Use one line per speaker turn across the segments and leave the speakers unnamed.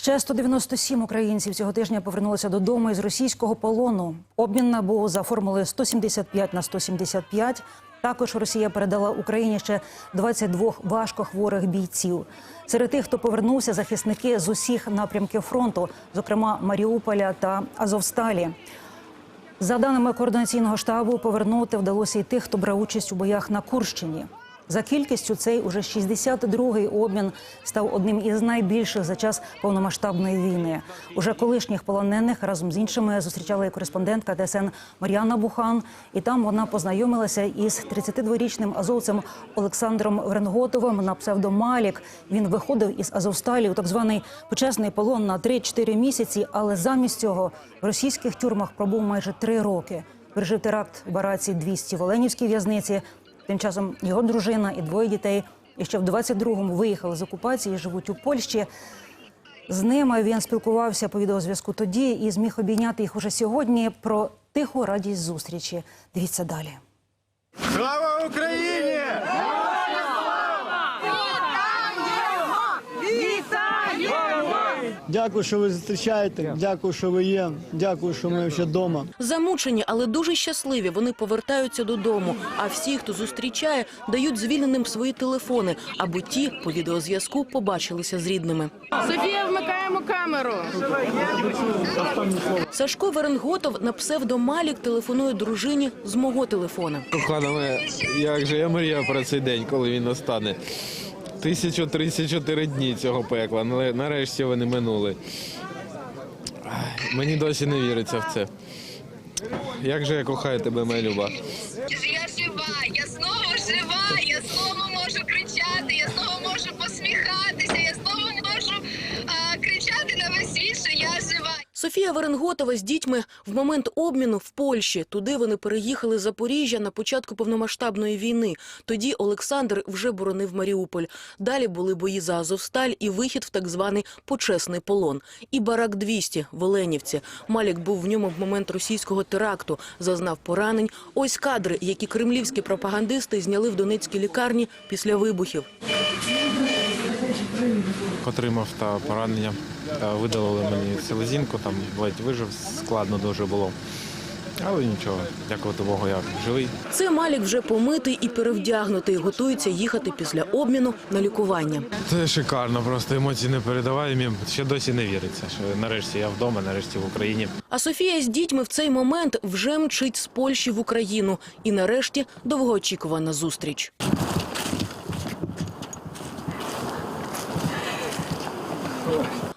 Ще 197 українців цього тижня повернулися додому із російського полону. Обмін набу за формулою 175 на 175. Також Росія передала Україні ще 22 важкохворих бійців. Серед тих, хто повернувся, захисники з усіх напрямків фронту, зокрема Маріуполя та Азовсталі. За даними координаційного штабу, повернути вдалося й тих, хто брав участь у боях на Курщині. За кількістю цей уже 62-й обмін став одним із найбільших за час повномасштабної війни. Уже колишніх полонених разом з іншими зустрічала і кореспондентка ТСН Мар'яна Бухан. І там вона познайомилася із 32-річним азовцем Олександром Вренготовим на псевдомалік. Він виходив із Азовсталі у так званий почесний полон на 3-4 місяці, але замість цього в російських тюрмах пробув майже три роки. Пережив теракт в бараці 200 в Оленівській в'язниці. Тим часом його дружина і двоє дітей і ще в 22-му виїхали з окупації, живуть у Польщі. З ними він спілкувався по відеозв'язку тоді і зміг обійняти їх уже сьогодні про тиху радість зустрічі. Дивіться далі.
Слава Україні!
Дякую, що ви зустрічаєте. Дякую, що ви є. Дякую, що ми ще вдома.
Замучені, але дуже щасливі. Вони повертаються додому. А всі, хто зустрічає, дають звільненим свої телефони, аби ті по відеозв'язку побачилися з рідними.
Софія, вмикаємо камеру.
Сашко Веренготов на псевдомалік телефонує дружині з мого телефона.
Кохана моя, як же я мріяв про цей день, коли він настане. 1034 дні цього пекла, нарешті вони минули. Мені досі не віриться в це. Як же я кохаю тебе, моя люба.
Я жива, я знову жива, я знову
Софія Веренготова з дітьми в момент обміну в Польщі. Туди вони переїхали з Запоріжжя на початку повномасштабної війни. Тоді Олександр вже боронив Маріуполь. Далі були бої за Азовсталь і вихід в так званий почесний полон. І барак 200 в Оленівці. Малік був в ньому в момент російського теракту. Зазнав поранень. Ось кадри, які кремлівські пропагандисти зняли в Донецькій лікарні після вибухів.
Отримав та поранення. Та видалили мені селезінку, там ледь вижив, складно дуже було. Але нічого, дякувати Богу, я живий.
Це Малік вже помитий і перевдягнутий. Готується їхати після обміну на лікування.
Це шикарно, просто емоції не передаваємі. Ще досі не віриться, що нарешті я вдома, нарешті в Україні.
А Софія з дітьми в цей момент вже мчить з Польщі в Україну. І нарешті довгоочікувана зустріч.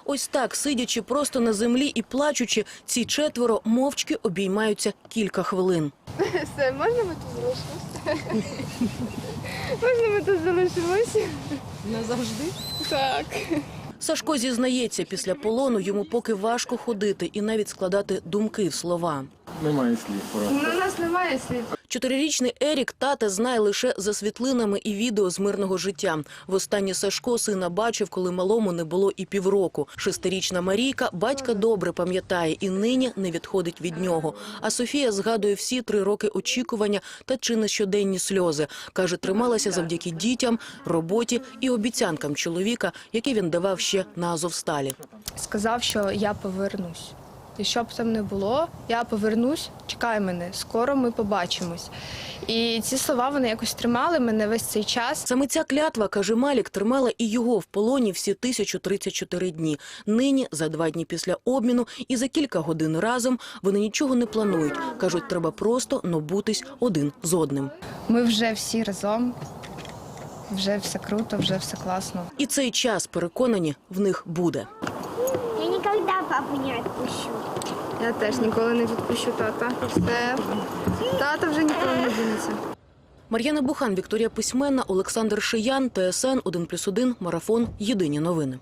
Ось так, сидячи просто на землі і плачучи, ці четверо мовчки обіймаються кілька хвилин.
Все, можна ми тут залишимося? Можна ми тут залишимося? Назавжди? Так.
Сашко зізнається, після полону йому поки важко ходити і навіть складати думки в слова.
Немає слів просто.
Ну, У нас немає слів.
Чотирирічний Ерік тата знає лише за світлинами і відео з мирного життя. Востаннє Сашко сина бачив, коли малому не було і півроку. Шестирічна Марійка батька добре пам'ятає і нині не відходить від нього. А Софія згадує всі три роки очікування та чи не щоденні сльози. Каже, трималася завдяки дітям, роботі і обіцянкам чоловіка, які він давав ще на Азовсталі.
сказав, що я повернусь. І що б там не було, я повернусь, чекай мене, скоро ми побачимось. І ці слова вони якось тримали мене весь цей час.
Саме ця клятва, каже Малік, тримала і його в полоні всі 1034 дні. Нині, за два дні після обміну і за кілька годин разом, вони нічого не планують. Кажуть, треба просто набутись один з одним.
Ми вже всі разом, вже все круто, вже все класно.
І цей час, переконані, в них буде.
Никогда папу не отпущу.
Я теж ніколи не відпущу тата. Все. Тата вже ніколи не дінеться.
Мар'яна Бухан, Вікторія Письменна, Олександр Шиян, ТСН 1+,1, Марафон. Єдині новини.